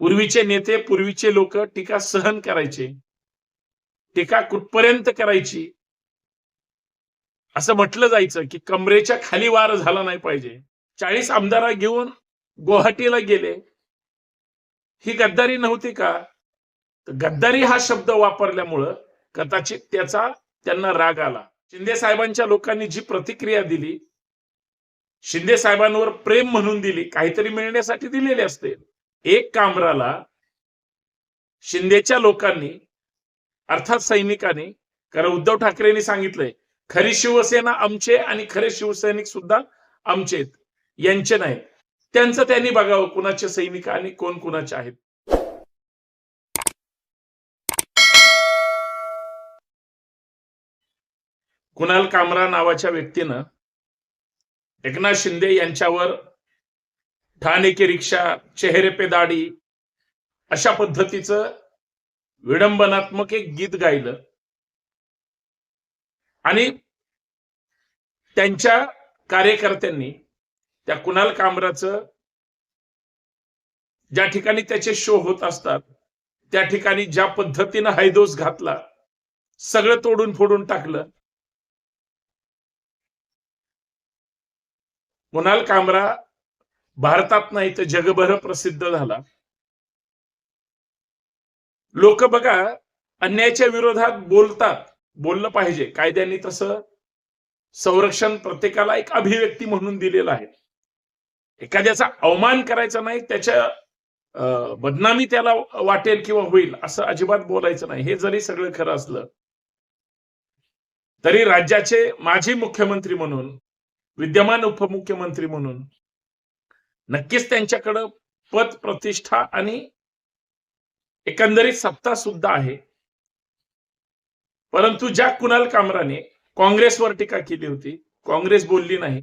पूर्वीचे नेते पूर्वीचे लोक टीका सहन करायचे. टीका कुठपर्यंत करायची? असं म्हटलं जायचं की कमरेच्या खाली वार झाला नाही पाहिजे. चाळीस आमदारा घेऊन गुवाहाटीला गेले. ही गद्दारी नव्हती का? तर गद्दारी हा शब्द वापरल्यामुळं कदाचित त्याचा त्यांना राग आला. शिंदे साहेबांच्या लोकांनी जी प्रतिक्रिया दिली शिंदे साहेबांवर प्रेम म्हणून दिली काहीतरी मिळण्यासाठी दिलेले असते. एक कामराला शिंदेच्या लोकांनी अर्थात सैनिकांनी कारण उद्धव ठाकरेंनी सांगितलंय खरी शिवसेना आमचे आणि खरे शिवसैनिक सुद्धा आमचे आहेत यांचे नाही. त्यांचं त्यांनी बघावं कुणाचे सैनिक आणि कोण कुणाचे आहेत. कुणाल कामरा नावाच्या व्यक्तीनं एकनाथ शिंदे यांच्यावर ठाणे की रिक्षा चेहरे पे दाढी अशा पद्धतीचं विडंबनात्मक एक गीत गायलं. आणि त्यांच्या कार्यकर्त्यांनी त्या कुणाल कामराचं ज्या ठिकाणी त्याचे शो होत असतात त्या ठिकाणी ज्या पद्धतीनं हैदोस घातला सगळं तोडून फोडून टाकलं. कुणाल कामरा भारतात नाही तर जगभर प्रसिद्ध झाला. लोक बघा अन्यायाच्या विरोधात बोलतात. बोललं पाहिजे. कायद्याने तसं संरक्षण प्रत्येकाला एक अभिव्यक्ती म्हणून दिलेलं आहे. एखाद्याचा अवमान करायचा नाही त्याच्या बदनामी त्याला वाटेल किंवा होईल असं अजिबात बोलायचं नाही. हे जरी सगळं खरं असलं तरी राज्याचे माजी मुख्यमंत्री म्हणून विद्यमान उपमुख्यमंत्री म्हणून नक्कीच त्यांच्याकडं पद प्रतिष्ठा आणि एकंदरीत सत्ता सुद्धा आहे. परंतु ज्या कुणाल कामराने काँग्रेसवर टीका केली होती काँग्रेस बोलली नाही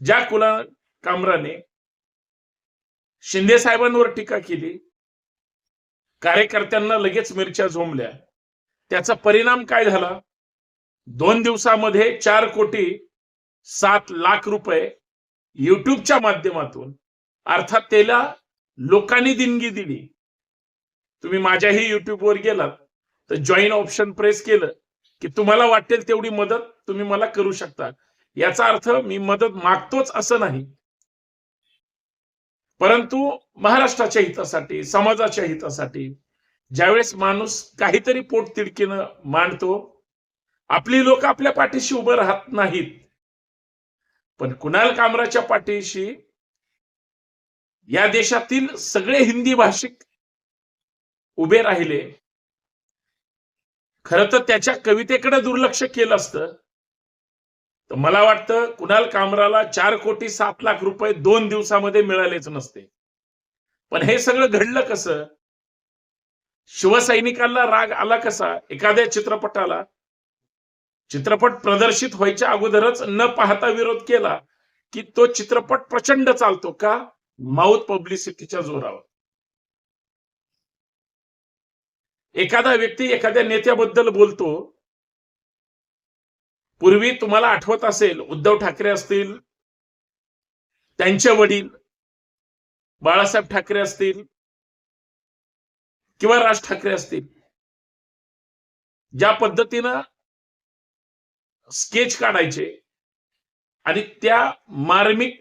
ज्या कुणाल कामराने शिंदे साहेबांवर टीका केली कार्यकर्त्यांना लगेच मिरच्या झोंबल्या त्याचा परिणाम काय झाला? दोन दिवसामध्ये चार कोटी सात लाख रुपये युट्यूबच्या माध्यमातून अर्थात त्याला लोकांनी देणगी दिली. तुम्ही माझ्याही युट्यूबवर गेलात तर जॉईन ऑप्शन प्रेस केलं की तुम्हाला वाटेल तेवढी मदत तुम्ही मला करू शकता. याचा अर्थ मी मदत मागतोच असं नाही. परंतु महाराष्ट्राच्या हितासाठी समाजाच्या हितासाठी ज्यावेळेस माणूस काहीतरी पोट तिडकीनं मांडतो आपली लोक आपल्या पाठीशी उभं राहत नाहीत. पण कुणाल कामराच्या पाठीशी या देशातील सगळे हिंदी भाषिक उभे राहिले. खर तर त्याच्या कवितेकडे दुर्लक्ष केलं असतं. तर मला वाटतं कुणाल कामराला चार कोटी सात लाख रुपये दोन दिवसामध्ये मिळालेच नसते. पण हे सगळं घडलं कसं? शिवसैनिकांना राग आला कसा? एखाद्या चित्रपटाला? चित्रपट प्रदर्शित व्हायच्या अगोदरच न पाहता विरोध केला की तो चित्रपट प्रचंड चालतो का? माउथ पब्लिसिटीच्या जोरावर. एखादा व्यक्ती एखाद्या नेत्याबद्दल बोलतो पूर्वी तुम्हाला आठवत असेल उद्धव ठाकरे असतील त्यांचे वडील बाळासाहेब ठाकरे असतील किंवा राज ठाकरे असतील ज्या पद्धतीनं स्केच काढायचे आणि त्या मार्मिक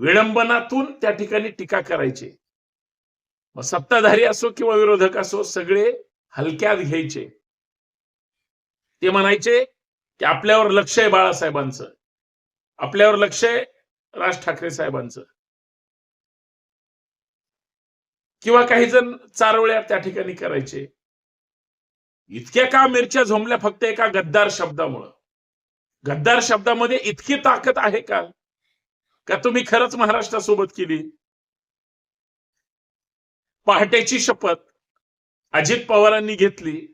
विडंबनातून त्या ठिकाणी टीका करायचे. मग सत्ताधारी असो किंवा विरोधक असो सगळे हलक्यात घ्यायचे. ते म्हणायचे की आपल्यावर लक्ष आहे बाळासाहेबांचं. आपल्यावर लक्ष आहे राज ठाकरे साहेबांचं. किंवा काही जण चारोळ्या त्या ठिकाणी करायचे. इतक्या का मिरच्या झोंबल्या फक्त एका गद्दार शब्दामुळं? गद्दार शब्दामध्ये इतकी ताकद आहे का? का तुम्ही खरंच महाराष्ट्रासोबत केली? पहाटेची शपथ अजित पवारांनी घेतली.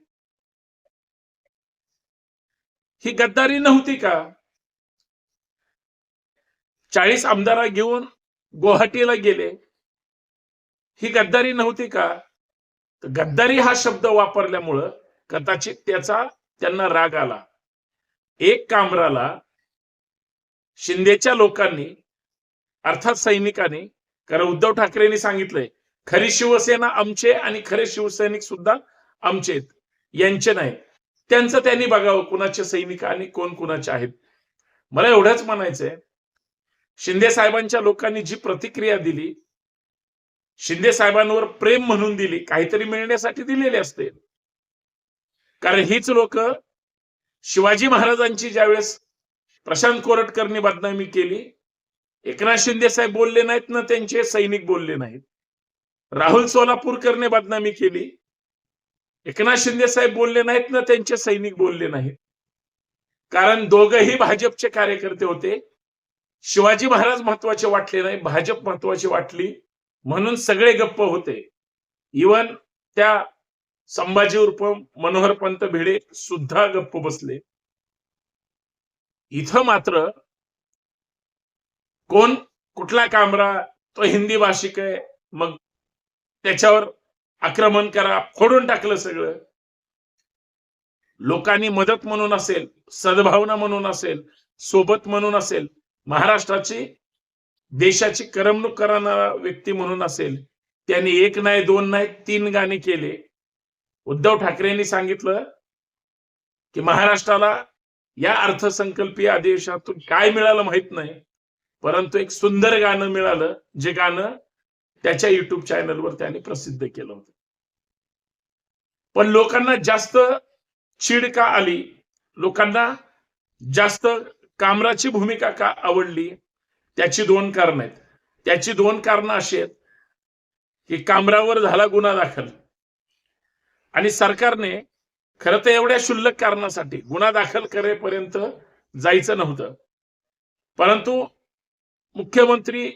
ही गद्दारी नव्हती का? चाळीस आमदारा घेऊन गुवाहाटीला गेले. ही गद्दारी नव्हती का? तर गद्दारी हा शब्द वापरल्यामुळं कदाचित त्याचा त्यांना राग आला. एक कामराला शिंदेच्या लोकांनी अर्थात सैनिकांनी कारण उद्धव ठाकरेंनी सांगितलंय खरी शिवसेना आमचे आणि खरे शिवसैनिक सुद्धा आमचे आहेत. यांचे नाही. त्यांचं त्यांनी बघावं कुणाचे सैनिक आणि कोण कुणाचे आहेत. मला एवढंच म्हणायचंय शिंदे साहेबांच्या लोकांनी जी प्रतिक्रिया दिली शिंदे साहेबांवर प्रेम म्हणून दिली काहीतरी मिळण्यासाठी दिलेले असते. कारण हीच लोक शिवाजी महाराजांची ज्यावेळेस प्रशांत कोरटकरनी बदनामी केली एकनाथ शिंदे साहेब बोलले नाहीत ना त्यांचे सैनिक बोलले नाहीत. राहुल सोलापूरकरने बदनामी केली. एकनाथ शिंदे साहेब बोलले नाहीत ना त्यांचे सैनिक बोलले नाहीत. कारण दोघही भाजपचे कार्यकर्ते होते. शिवाजी महाराज महत्त्वाचे वाटले नाही भाजप महत्वाची वाटली. म्हणून सगळे गप्प होते. इवन त्या संभाजी उर्फ मनोहर पंत भिडे सुद्धा गप्प बसले. इथं मात्र कोण? कुठला कामरा? तो हिंदी भाषिक आहे. मग त्याच्यावर आक्रमण करा फोडून टाकलं सगळं. लोकांनी मदत म्हणून असेल सद्भावना म्हणून असेल सोबत म्हणून असेल महाराष्ट्राची देशाची करमणूक करणारा व्यक्ती म्हणून असेल त्यांनी एक नाही दोन नाही तीन गाणी केले. उद्धव ठाकरेंनी सांगितलं की महाराष्ट्राला या अर्थसंकल्पीय अधिवेशनातून काय मिळालं माहीत नाही. परंतु एक सुंदर गाणं मिळालं जे गाणं त्याच्या युट्यूब चॅनलवर त्याने प्रसिद्ध केलं होतं. पण लोकांना जास्त चिड का आली? लोकांना जास्त कामराची भूमिका का आवडली? त्याची दोन कारण आहेत. त्याची दोन कारणं अशी आहेत की कामरावर झाला गुन्हा दाखल. आणि सरकारने खरं तर एवढ्या क्षुल्लक कारणासाठी गुन्हा दाखल करेपर्यंत जायचं नव्हतं. परंतु मुख्यमंत्री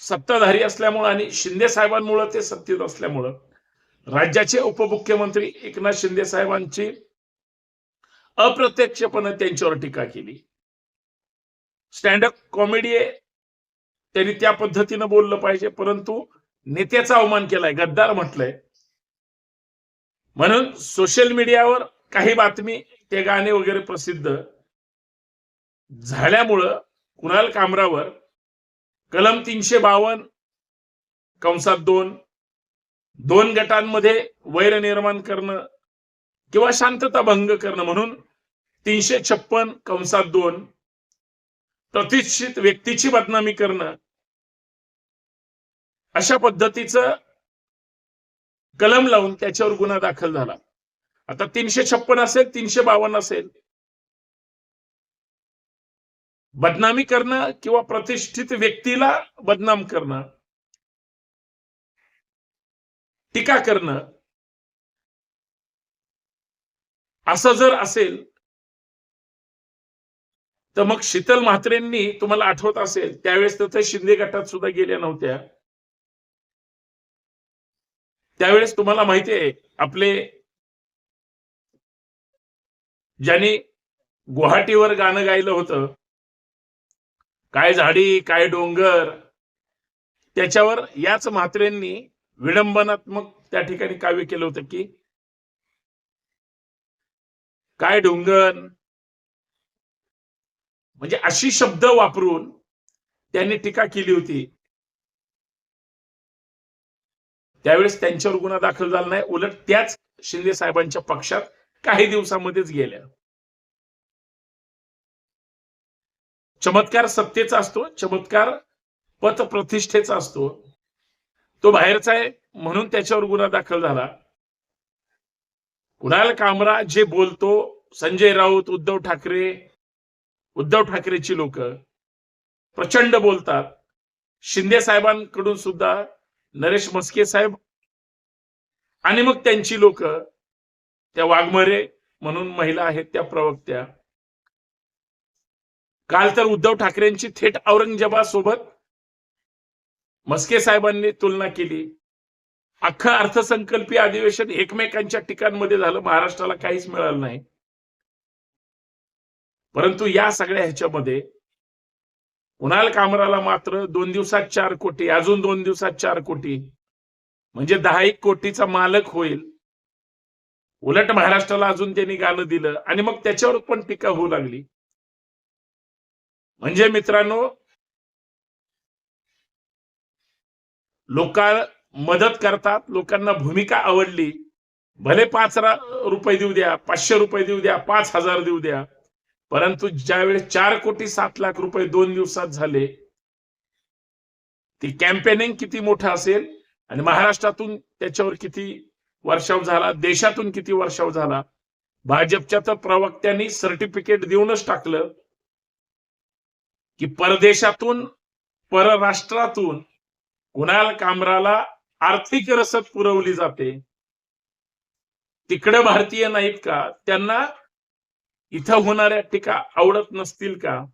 सत्ताधारी असल्यामुळं आणि शिंदे साहेबांमुळं ते सत्तेत असल्यामुळं राज्याचे उपमुख्यमंत्री एकनाथ शिंदे साहेबांची अप्रत्यक्षपणे त्यांच्यावर टीका केली. स्टँडअप कॉमेडी आहे त्यांनी त्या पद्धतीनं बोललं पाहिजे परंतु नेत्याचा अवमान केलाय गद्दार म्हटलंय. म्हणून सोशल मीडियावर काही बातमी ते गाणे वगैरे प्रसिद्ध झाल्यामुळं कुणाल कामरावर? कलम तीनशे बावन कंसात दोन. दोन गटांमध्ये वैर निर्माण करणं किंवा शांतता भंग करणं म्हणून तीनशे छप्पन कंसात दोन. प्रतिष्ठित व्यक्तीची बदनामी करणं. अशा पद्धतीचं कलम लावून त्याच्यावर गुन्हा दाखल झाला. आता तीनशे छप्पन असेल तीनशे बावन्न असेल बदनामी करणं किंवा प्रतिष्ठित व्यक्तीला बदनाम करणं टीका करणं असं जर असेल तर मग शीतल म्हात्रेंनी तुम्हाला आठवत असेल त्यावेळेस तर शिंदे गटात सुद्धा गेल्या नव्हत्या. त्यावेळेस तुम्हाला माहिती आहे आपले ज्यांनी गुवाहाटीवर गाणं गायलं होतं काय झाडी काय डोंगर? त्याच्यावर याच म्हात्रेंनी विडंबनात्मक त्या ठिकाणी काव्य केलं होतं की काय डोंगर? म्हणजे अशी शब्द वापरून त्यांनी टीका केली होती. त्यावेळेस त्यांच्यावर गुन्हा दाखल झाला नाही. उलट त्याच शिंदे साहेबांच्या पक्षात काही दिवसामध्येच गेल्या. चमत्कार सत्तेचा असतो चमत्कार पथ प्रतिष्ठेचा असतो. तो बाहेरचा आहे म्हणून त्याच्यावर गुन्हा दाखल झाला. कुणाल कामरा जे बोलतो संजय राऊत उद्धव ठाकरे उद्धव ठाकरेची लोक प्रचंड बोलतात. शिंदे साहेबांकडून सुद्धा नरेश मस्के साहेब आणि मग त्यांची लोक त्या वाघमरे म्हणून महिला आहेत त्या प्रवक्त्या. काल तर उद्धव ठाकरेंची थेट औरंगजेबासोबत मस्के साहेबांनी तुलना केली. अख्खं अर्थसंकल्पीय अधिवेशन एकमेकांच्या ठिकाणमध्ये झालं. महाराष्ट्राला काहीच मिळालं नाही. परंतु या सगळ्या ह्याच्यामध्ये कुणाल कामराला मात्र दोन दिवसात चार कोटी अजून दोन दिवसात चार कोटी म्हणजे दहा एक कोटीचा मालक होईल. उलट महाराष्ट्राला अजून त्यांनी गाणं दिलं आणि मग त्याच्यावर पण टीका होऊ लागली. म्हणजे मित्रांनो लोक मदत करतात लोकांना भूमिका आवडली भले पाच रुपये देऊ द्या पाचशे रुपये देऊ द्या पाच हजार देऊ द्या परंतु ज्यावेळेस चार कोटी सात लाख रुपये दोन दिवसात झाले ती कॅम्पेनिंग किती मोठं असेल आणि महाराष्ट्रातून त्याच्यावर किती वर्षाव झाला देशातून किती वर्षाव झाला भाजपच्या तर प्रवक्त्यांनी सर्टिफिकेट देऊनच टाकलं की परदेशातून परराष्ट्रातून कुणाल कामराला आर्थिक रसद पुरवली जाते. तिकडे भारतीय नाहीत का? त्यांना इथं होणाऱ्या टीका आवडत नसतील का?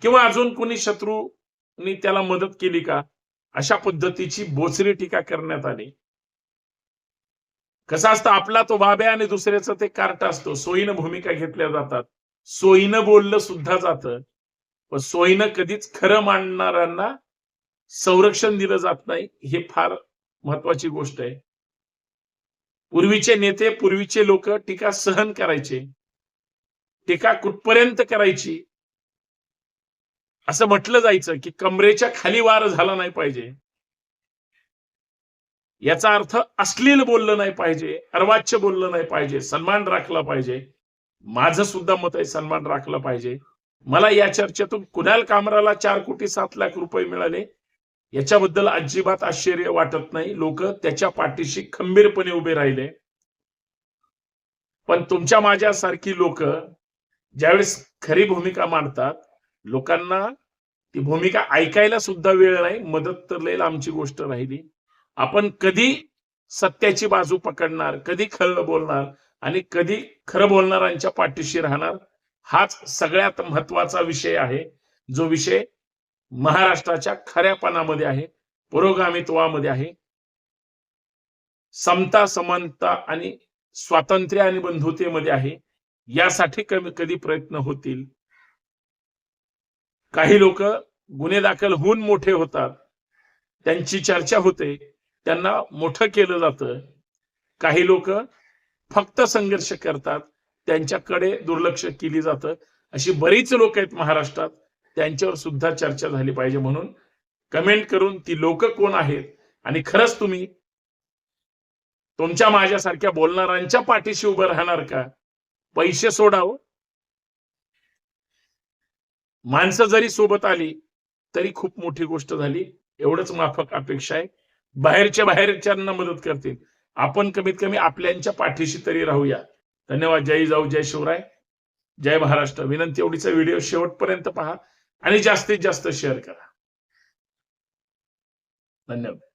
किंवा अजून कोणी शत्रूनी त्याला मदत केली का? अशा पद्धतीची बोचरी टीका करण्यात आली. कसं असतं? आपला तो बाब्या आणि दुसऱ्याचं ते कार्ट असतो. सोयीनं भूमिका घेतल्या जातात. सोयीनं बोललं सुद्धा जातं. पण सोयीनं कधीच खरं मांडणाऱ्यांना संरक्षण दिलं जात नाही हे फार महत्वाची गोष्ट आहे. पूर्वीचे नेते पूर्वीचे लोक टीका सहन करायचे टीका कुठपर्यंत करायची? असं म्हटलं जायचं की कमरेच्या खाली वार झाला नाही पाहिजे. याचा अर्थ अश्लील बोललं नाही पाहिजे अर्वाच्य बोललं नाही पाहिजे सन्मान राखला पाहिजे. माझं सुद्धा मत आहे सन्मान राखला पाहिजे. मला या चर्चेतून कुणाल कामराला चार कोटी सात लाख रुपये मिळाले याच्याबद्दल अजिबात आश्चर्य वाटत नाही. लोक त्याच्या पाठीशी खंबीरपणे उभे राहिले. पण तुमच्या माझ्यासारखी लोक ज्यावेळेस खरी भूमिका मांडतात लोकांना ती भूमिका ऐकायला सुद्धा वेळ नाही. मदत तर लई आमची गोष्ट राहिली. आपण कधी सत्याची बाजू पकडणार कधी खरं बोलणार आणि कधी खरं बोलणाऱ्यांच्या पाठीशी राहणार? हाच सगळ्यात महत्त्वाचा विषय आहे. जो विषय महाराष्ट्राच्या खऱ्यापणामध्ये आहे पुरोगामित्वामध्ये आहे. समता समानता आणि स्वातंत्र्य आणि बंधुतेमध्ये आहे. यासाठी कमी कधी प्रयत्न होतील. काही लोक गुन्हे दाखल होऊन मोठे होतात. त्यांची चर्चा होते. त्यांना मोठं केलं जातं. काही लोक फक्त संघर्ष करतात. त्यांच्याकडे दुर्लक्ष केली जातं. अशी बरीच लोक आहेत महाराष्ट्रात. त्यांच्यावर सुद्धा चर्चा झाली पाहिजे म्हणून. कमेंट करून ती लोक कोण आहेत? आणि खरंच तुम्ही तुमच्या माझ्यासारख्या बोलणाऱ्यांच्या पाठीशी उभं राहणार का? पैसे सोडावं? माणसं जरी सोबत आली तरी खूप मोठी गोष्ट झाली. एवढंच माफक अपेक्षा आहे. बाहेरच्या बाहेरच्यांना मदत करतील. आपण कमीत कमी आपल्यांच्या पाठीशी तरी राहूया. धन्यवाद. जय जाऊ जय शिवराय. जय महाराष्ट्र. विनंती एवढीचा व्हिडिओ शेवटपर्यंत पहा आणि जास्तीत जास्त शेअर करा. धन्यवाद.